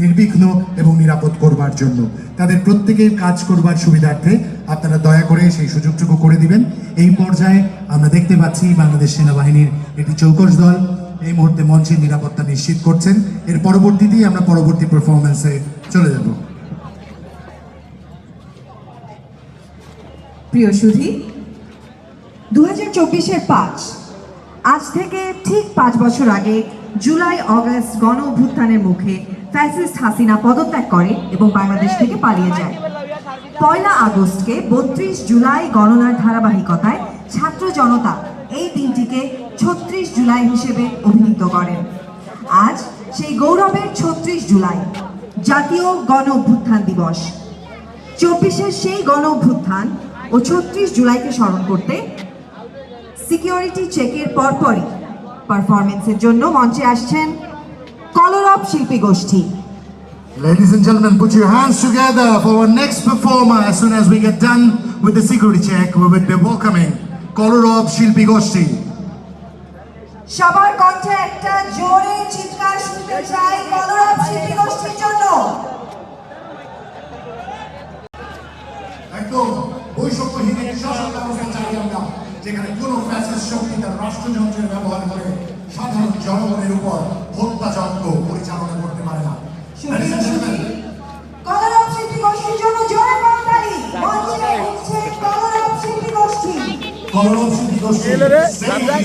নির্বিঘ্ন এবং নিরাপদ করবার জন্য। তাদের প্রত্যেকের কাজ করবার সুবিধার্থে আপনারা দয়া করে সেই সুযোগটুকু করে দিবেন। এই পর্যায়ে আমরা দেখতে পাচ্ছি বাংলাদেশ সেনাবাহিনীর একটি চৌকস দল এই মুহূর্তে মঞ্চের নিরাপত্তা নিশ্চিত করছেন। এর পরবর্তীতেই আমরা পরবর্তী পারফরমেন্সে চলে যাব। প্রিয় সুধী দু হাজার পাঁচ, আজ থেকে ঠিক পাঁচ বছর আগে জুলাই অগস্ট গণ অভ্যুত্থানের মুখে ফ্যাসিস্ট হাসিনা পদত্যাগ করে এবং বাংলাদেশ থেকে পালিয়ে যায়। পয়লা আগস্টকে বত্রিশ জুলাই গণনার ধারাবাহিকতায় ছাত্র জনতা এই দিনটিকে ছত্রিশ জুলাই হিসেবে অভিহিত করেন। আজ সেই গৌরবের ছত্রিশ জুলাই, জাতীয় গণ অভ্যুত্থান দিবস। চব্বিশের সেই গণ অভ্যুত্থান ও ছত্রিশ জুলাইকে স্মরণ করতে সিকিউরিটি চেকের পরপরই পারফরমেন্সের জন্য মঞ্চে আসছেন কলরব শিল্পী গোষ্ঠী Ladies and gentlemen, put your hands together for our next performer. As soon as we get done with the security check, we will be welcoming Kolorov Shilpi Goshti. সবার কণ্ঠে একটা জোরে চিৎকার শুনতে চাই কলরব শিল্পী গোষ্ঠীর জন্য একদম বৈষম্যহীন একটি শাসন ব্যবস্থা চাই আমরা যেখানে কোনো ফ্যাসিস্ট শক্তি তার রাষ্ট্রযন্ত্রের ব্যবহার করে সাধারণ জনগণের উপর Şeylere senden...